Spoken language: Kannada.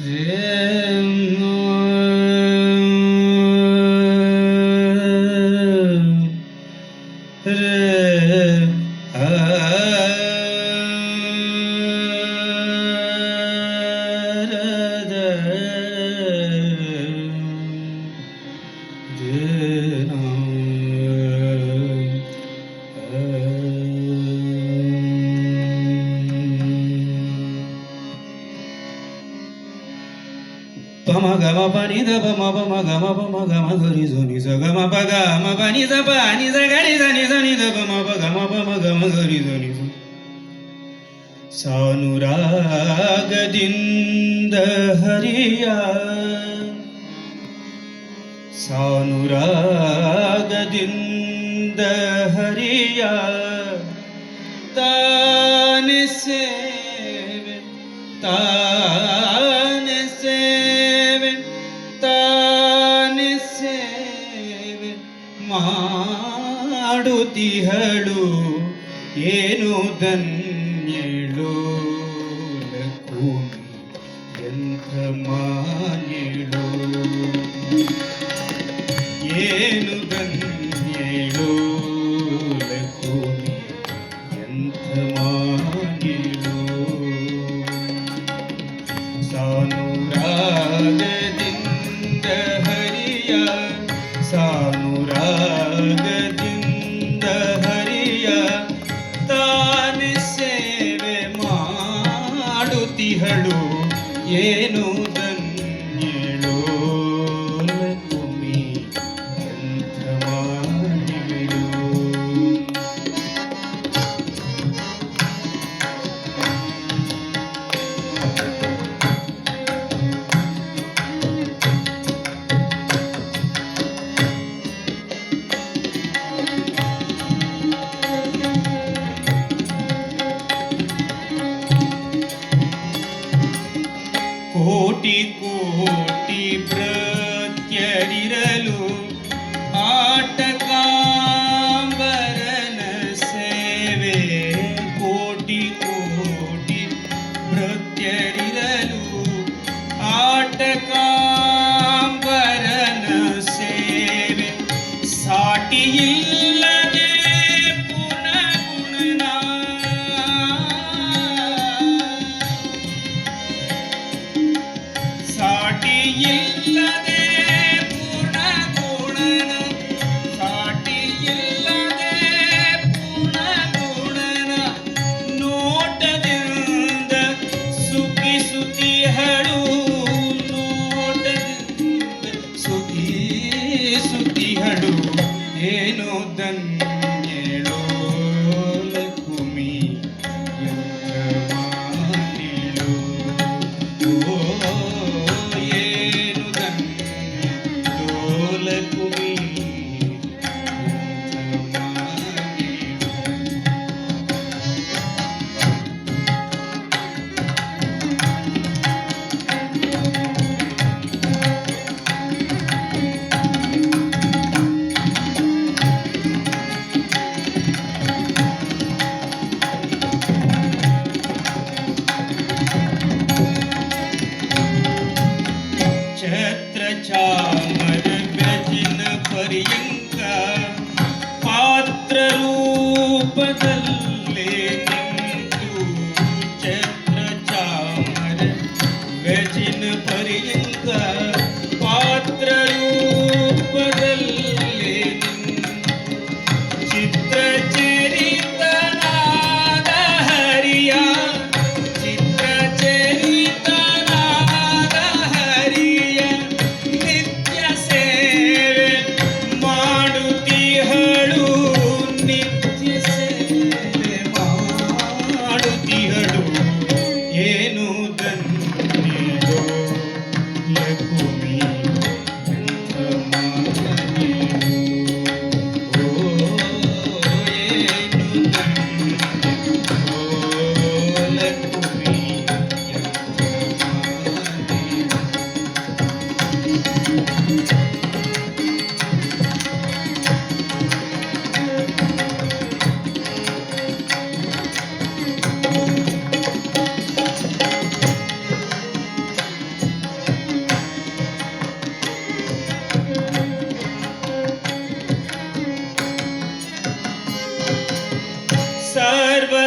Yeah. పమ గమ పని ద పమ పమ గమ పమ గమ గరి జని స గమ ప గమ పని స ప ని స గరి జని జని ద పమ ప గమ పమ గమ గరి జని స ಸಾನುರಾಗದಿಂದ ಹರಿಯ ಸಾನುರಾಗದಿಂದ ಹರಿಯ ತಾನೆ ಸೇವೆ ತಾನೆ ധന്യേനു ധന്യേളൂ చేసెదడు ఏ velho. ರೂಪದಲ್ಲೇ